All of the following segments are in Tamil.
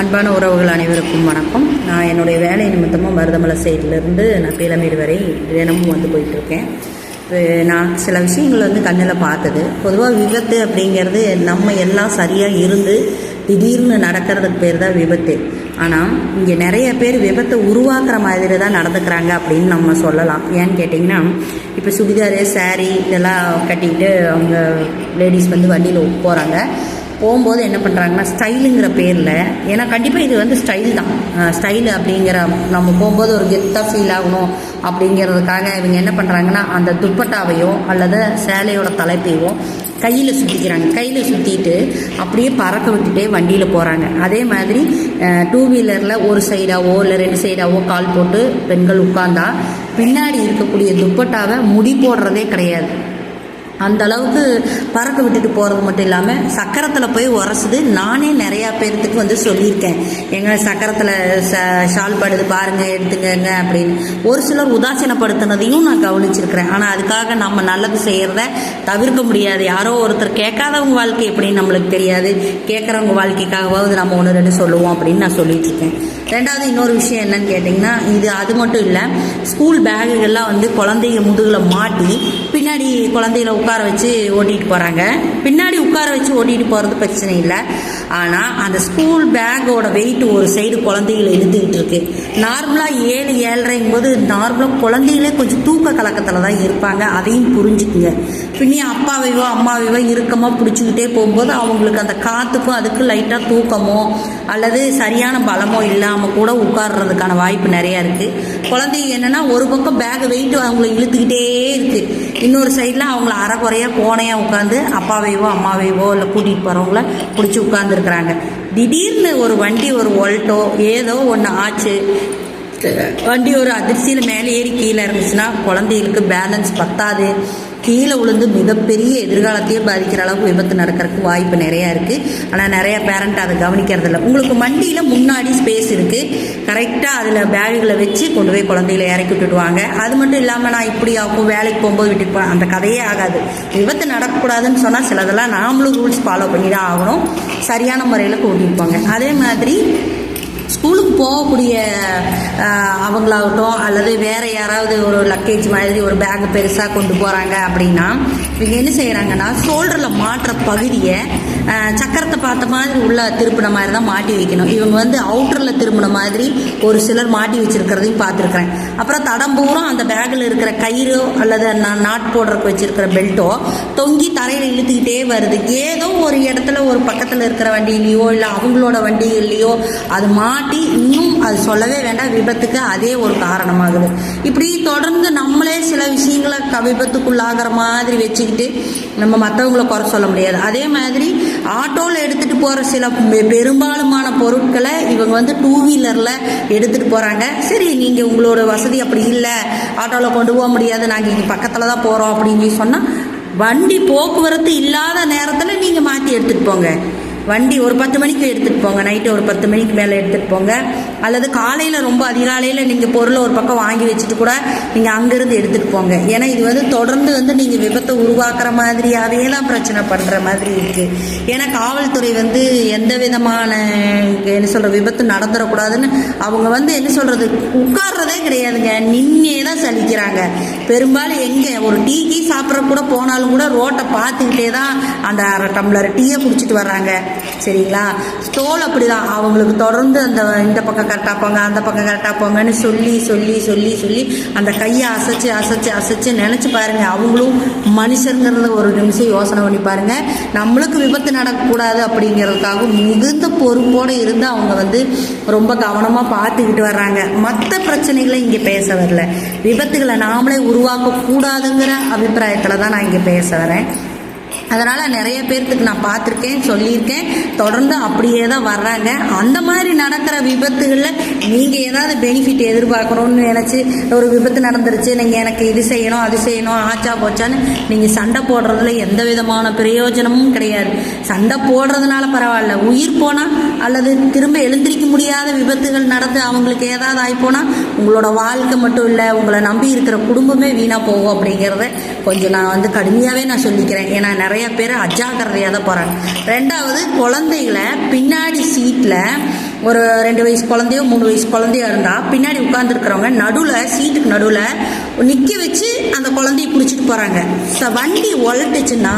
அன்பான உறவுகள் அனைவருக்கும் வணக்கம். நான் என்னுடைய வேலை நிமித்தமாக மருதமலை சைட்லேருந்து நான் பீளமேடு வரை தினமும் வந்து போயிட்டுருக்கேன். நான் சில விஷயங்கள் வந்து கண்ணில் பார்த்தது. பொதுவாக விபத்து அப்படிங்கிறது நம்ம எல்லாம் சரியாக இருந்து திடீர்னு நடக்கிறதுக்கு பேர் தான் விபத்து. ஆனால் இங்கே நிறைய பேர் விபத்தை உருவாக்குற மாதிரி தான் நடந்துக்கிறாங்க அப்படின்னு நம்ம சொல்லலாம். ஏன்னு கேட்டிங்கன்னா இப்போ சுடிதாரு சாரீ இதெல்லாம் கட்டிக்கிட்டு அவங்க லேடிஸ் வந்து வண்டியில் போகிறாங்க போகும்போது என்ன பண்ணுறாங்கன்னா ஸ்டைலுங்கிற பேரில் ஏன்னா கண்டிப்பாக இது வந்து ஸ்டைல் தான். ஸ்டைல் அப்படிங்கிற நம்ம போகும்போது ஒரு கெத்தாக ஃபீல் ஆகணும் அப்படிங்கிறதுக்காக இவங்க என்ன பண்ணுறாங்கன்னா அந்த துப்பட்டாவையோ அல்லது சேலையோட தலைப்பையோ கையில் சுற்றிக்கிறாங்க கையில் சுற்றிட்டு அப்படியே பறக்க விட்டுட்டே வண்டியில் போகிறாங்க அதே மாதிரி டூ வீலரில் ஒரு சைடாவோ இல்லை ரெண்டு சைடாவோ கால் போட்டு பெண்கள் உட்காந்தா பின்னாடி இருக்கக்கூடிய துப்பட்டாவை முடி போடுறதே கிடையாது. அந்த அளவுக்கு பறக்க விட்டுட்டு போகிறது மட்டும் இல்லாமல் சக்கரத்தில் போய் உரசுது. நானே நிறையா பேர்த்துக்கு வந்து சொல்லியிருக்கேன். எங்க சக்கரத்தில் ச ஷால் படுது பாருங்கள் எடுத்துக்கங்க அப்படின்னு. ஒரு சிலர் உதாசீனப்படுத்தினதையும் நான் கவனிச்சிருக்கிறேன். ஆனால் அதுக்காக நம்ம நல்லது செய்கிறத தவிர்க்க முடியாது. யாரோ ஒருத்தர் கேட்காதவங்க வாழ்க்கை எப்படின்னு நம்மளுக்கு தெரியாது. கேட்குறவங்க வாழ்க்கைக்காகவாவது நம்ம ஒன்று ரெண்டு சொல்லுவோம் அப்படின்னு நான் சொல்லிட்டு இருக்கேன். ரெண்டாவது இன்னொரு விஷயம் என்னன்னு கேட்டிங்கன்னா இது அது மட்டும் இல்லை ஸ்கூல் பேகுகள்லாம் வந்து குழந்தைங்க முதுகில் மாட்டி பின்னாடி குழந்தைகளை உட்கார வச்சு ஓட்டிகிட்டு போகிறாங்க பின்னாடி உட்கார வச்சு ஓட்டிகிட்டு போகிறது பிரச்சனை இல்லை. ஆனால் அந்த ஸ்கூல் பேக்கோட வெயிட் ஒரு சைடு குழந்தைகளை இழுத்துக்கிட்டு இருக்கு. நார்மலாக ஏழு ஏழரைங்கும் போது நார்மலாக குழந்தைகளே கொஞ்சம் தூக்க கலக்கத்தில் தான் இருப்பாங்க. அதையும் புரிஞ்சுக்குங்க. பின்னி அப்பாவையோ அம்மாவையோ இறுக்கமாக பிடிச்சிக்கிட்டே போகும்போது அவங்களுக்கு அந்த காற்றுக்கும் அதுக்கு லைட்டாக தூக்கமோ அல்லது சரியான பலமோ இல்லாமல் கூட உட்கார்றதுக்கான வாய்ப்பு நிறையா இருக்குது குழந்தைங்க என்னென்னா ஒரு பக்கம் பேக் வெயிட்டு அவங்கள இழுத்துக்கிட்டே இருக்குது இன்னொரு சைடில் அவங்கள அரைக்குறையாக கோணையாக உட்காந்து அப்பாவையோ அம்மாவையவோ இல்லை கூட்டிகிட்டு போகிறவங்கள பிடிச்சி உட்காந்துருக்குறாங்க திடீர்னு ஒரு வண்டி ஒரு ஒல்ட்டோ ஏதோ ஒன்று ஆச்சு. வண்டி ஒரு அதிர்ச்சியில் மேலே ஏறி கீழே இருந்துச்சுன்னா குழந்தைகளுக்கு பேலன்ஸ் பத்தாது. கீழே விழுந்து மிகப்பெரிய எதிர்காலத்தையே பாதிக்கிற அளவுக்கு விபத்து நடக்கிறதுக்கு வாய்ப்பு நிறையா இருக்குது ஆனால் நிறைய பேரண்ட் அதை கவனிக்கிறது இல்லை. உங்களுக்கு வண்டியில் முன்னாடி ஸ்பேஸ் இருக்குது கரெக்டாக அதில் பேகுகளை வச்சு கொண்டு போய் குழந்தைகளை இறக்கி விட்டுடுவாங்க அது மட்டும் இல்லாமல் நான் இப்படி ஆகும் வேலைக்கு போகும்போது விட்டுட்டு அந்த கதையே ஆகாது. விபத்து நடக்கக்கூடாதுன்னு சொன்னால் சிலதெல்லாம் நாமளும் ரூல்ஸ் ஃபாலோ பண்ணி தான் ஆகணும். சரியான முறையில் கூட்டிட்டு போங்க. அதே மாதிரி ஸ்கூலுக்கு போகக்கூடிய அவங்களாகட்டும் அல்லது வேற யாராவது ஒரு லக்கேஜ் மாதிரி ஒரு பேக் பெருசாக கொண்டு போகிறாங்க அப்படின்னா இவங்க என்ன செய்கிறாங்கன்னா ஷோல்டரில் மாட்டுற பகுதியை சக்கரத்தை பார்த்த மாதிரி உள்ள திருப்பின மாதிரி தான் மாட்டி வைக்கணும். இவங்க வந்து அவுட்டரில் திரும்பின மாதிரி ஒரு சிலர் மாட்டி வச்சிருக்கிறதையும் பார்த்துருக்குறேன். அப்புறம் தடம் பூரா அந்த பேக்கில் இருக்கிற கயிறோ அல்லது நான் நாட் போடுறதுக்கு வச்சுருக்கிற பெல்ட்டோ தொங்கி தரையில் இழுத்துக்கிட்டே வருது. ஏதோ ஒரு இடத்துல ஒரு பக்கத்தில் இருக்கிற வண்டியிலையோ இல்லை அவங்களோட வண்டிகள்லையோ அது மா மாட்டி இன்னும் அது சொல்லவே வேண்டாம். விபத்துக்கு அதே ஒரு காரணமாகுது. இப்படி தொடர்ந்து நம்மளே சில விஷயங்களை க விபத்துக்குள்ளாகிற மாதிரி வச்சுக்கிட்டு நம்ம மற்றவங்கள குறை சொல்ல முடியாது. அதே மாதிரி ஆட்டோவில் எடுத்துகிட்டு போகிற சில பெ- பெரும்பாலுமான பொருட்களை இவங்க வந்து டூ வீலரில் எடுத்துகிட்டு போகிறாங்க சரி நீங்கள் உங்களோட வசதி அப்படி இல்லை. ஆட்டோவில் கொண்டு போக முடியாது. நாங்கள் இங்கே பக்கத்தில் தான் போகிறோம் அப்படின்னு சொன்னால் வண்டி போக்குவரத்து இல்லாத நேரத்தில் நீங்கள் மாற்றி எடுத்துகிட்டு போங்க. வண்டி ஒரு பத்து மணிக்கு எடுத்துகிட்டு போங்க. நைட்டு ஒரு பத்து மணிக்கு மேலே எடுத்துகிட்டு போங்க. அல்லது காலையில் ரொம்ப அதிகாலையில் நீங்கள் பொருளை ஒரு பக்கம் வாங்கி வச்சுட்டு கூட நீங்கள் அங்கேருந்து எடுத்துகிட்டு போங்க. ஏன்னா இது வந்து தொடர்ந்து வந்து நீங்கள் விபத்தை உருவாக்குற மாதிரியாகவே தான் பிரச்சனை பண்ணுற மாதிரி இருக்குது ஏன்னா காவல்துறை வந்து எந்த விதமான என்ன சொல்கிற விபத்து நடந்துடக்கூடாதுன்னு அவங்க வந்து என்ன சொல்கிறது உட்கார்றதே கிடையாதுங்க. நின்னே தான் சலிக்கிறாங்க. பெரும்பாலும் எங்கே ஒரு டீ கீ சாப்பிட்ற கூட போனாலும் கூட ரோட்டை பார்த்துக்கிட்டே தான் அந்த அரை டம்ளர் டீயை குடிச்சிட்டு வர்றாங்க. சரிங்களா? ஸ்டோல் அப்படிதான். அவங்களுக்கு தொடர்ந்து அந்த இந்த பக்கம் கரெக்டாக போங்க அந்த பக்கம் கரெக்டாக போங்கன்னு சொல்லி சொல்லி சொல்லி சொல்லி அந்த கையை அசைச்சு அசைச்சு அசைச்சு நினச்சி பாருங்கள் அவங்களும் மனுஷங்கிறத ஒரு நிமிஷம் யோசனை பண்ணி பாருங்கள் நம்மளுக்கு விபத்து நடக்கக்கூடாது அப்படிங்கிறதுக்காக மிகுந்த பொறுப்போடு இருந்து அவங்க வந்து ரொம்ப கவனமாக பார்த்துக்கிட்டு வர்றாங்க. மற்ற பிரச்சனைகளை இங்கே பேச வரல. விபத்துகளை நாமளே உருவாக்கக்கூடாதுங்கிற அபிப்பிராயத்தில் தான் நான் இங்கே பேச வரேன். அதனால் நிறைய பேர்த்துக்கு நான் பார்த்துருக்கேன் சொல்லியிருக்கேன். தொடர்ந்து அப்படியே தான் வர்றாங்க. அந்த மாதிரி நடக்கிற விபத்துகளில் நீங்கள் ஏதாவது பெனிஃபிட் எதிர்பார்க்கணும்னு நினச்சி ஒரு விபத்து நடந்துருச்சு நீங்கள் எனக்கு இது செய்யணும் அது செய்யணும் ஆச்சா போச்சான்னு நீங்கள் சண்டை போடுறதுல எந்த விதமான பிரயோஜனமும் கிடையாது. சண்டை போடுறதுனால பரவாயில்ல. உயிர் போனால் அல்லது திரும்ப எழுந்திரிக்க முடியாத விபத்துகள் நடந்து அவங்களுக்கு ஏதாவது ஆகிப்போனால் உங்களோட வாழ்க்கை மட்டும் இல்லை உங்களை நம்பி இருக்கிற குடும்பமே வீணாக போகும் அப்படிங்கிறத கொஞ்சம் நான் வந்து கடுமையாகவே நான் சொல்லிக்கிறேன். ஏன்னா நிறைய பேர் அஜாக்கிரதையாக தான் போகிறாங்க ரெண்டாவது குழந்தைகளை பின்னாடி சீட்டில் ஒரு ரெண்டு வயசு குழந்தையோ மூணு வயசு குழந்தையோ இருந்தால் பின்னாடி உட்காந்துருக்கிறவங்க நடுவில் சீட்டுக்கு நடுவில் நிற்க வச்சு அந்த குழந்தைய பிடிச்சிட்டு போகிறாங்க ஸோ வண்டி ஒலட்டுச்சுன்னா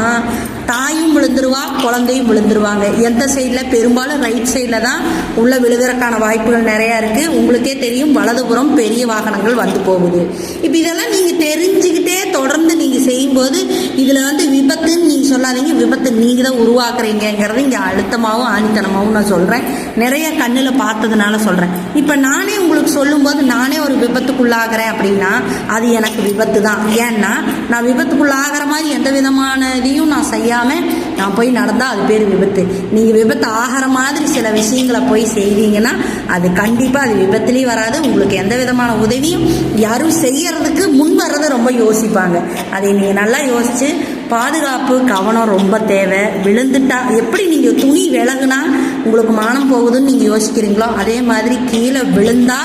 தாயும் விழுந்துருவா குழந்தையும் விழுந்துருவாங்க. எந்த சைடில் பெரும்பாலும் ரைட் சைடில் தான் உள்ளே விழுகிறக்கான வாய்ப்புகள் நிறையா இருக்குது உங்களுக்கே தெரியும் வலதுபுறம் பெரிய வாகனங்கள் வந்து போகுது. இப்போ இதெல்லாம் நீங்கள் தெரிஞ்சுக்கிட்டே தொடர்ந்து நீங்கள் செய்யும்போது இதில் வந்து விபத்துன்னு நீங்கள் சொல்லாதீங்க. விபத்து நீங்கள் தான் உருவாக்குறீங்கிறது இங்கே அழுத்தமாகவும் ஆணித்தனமாகவும் நான் சொல்கிறேன் நிறைய கண்ணில் பார்த்ததுனால சொல்கிறேன் இப்போ நானே உங்களுக்கு சொல்லும்போது நானே ஒரு விபத்துக்குள்ளாகிறேன் அப்படின்னா அது எனக்கு விபத்து தான் ஏன்னா நான் விபத்துக்குள்ளாகிற மாதிரி எந்த விதமான இதையும் நான் செய்யாமல் நான் போய் நடந்தால் அது பேர் விபத்து. நீங்கள் விபத்து ஆகிற மாதிரி சில விஷயங்களை போய் செய்வீங்கன்னா அது கண்டிப்பாக அது விபத்துலேயும் வராது. உங்களுக்கு எந்த விதமான உதவியும் யாரும் செய்யறதுக்கு முன் வர்றதை ரொம்ப யோசிப்பாங்க. அதை நீங்கள் நல்லா யோசித்து பாதுகாப்பு கவனம் ரொம்ப தேவை. விழுந்துட்டா எப்படி நீங்கள் துணி விலகுனா உங்களுக்கு மானம் போகுதுன்னு நீங்கள் யோசிக்கிறீங்களோ அதே மாதிரி கீழே விழுந்தா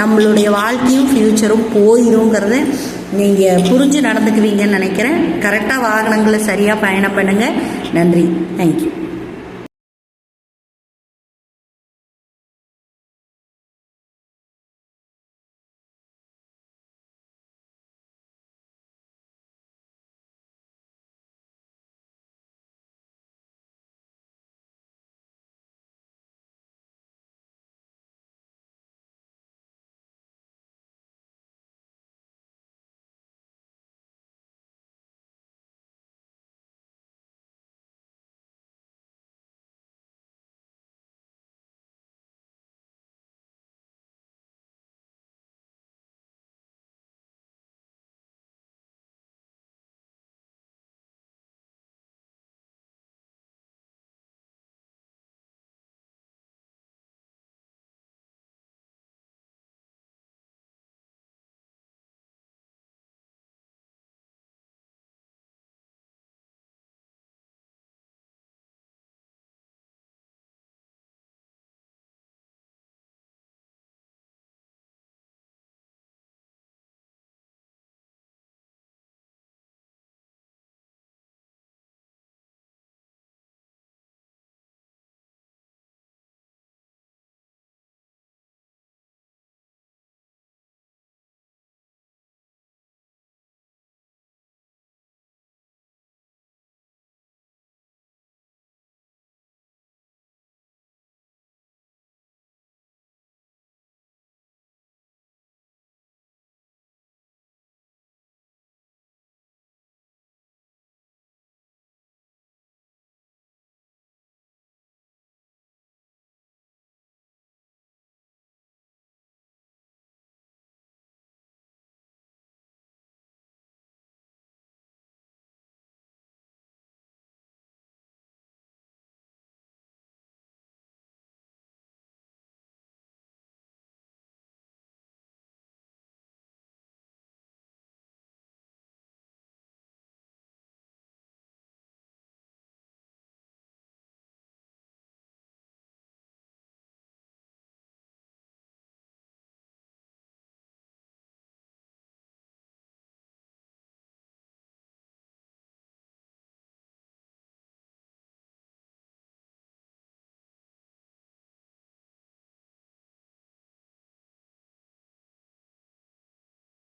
நம்மளுடைய வாழ்க்கையும் ஃப்யூச்சரும் போயிருங்கிறத நீங்கள் புரிஞ்சு நடந்துக்குவீங்கன்னு நினைக்கிறேன். கரெக்டாக வாகனங்களை சரியாக பயணம் பண்ணுங்கள் நன்றி. தேங்க்யூ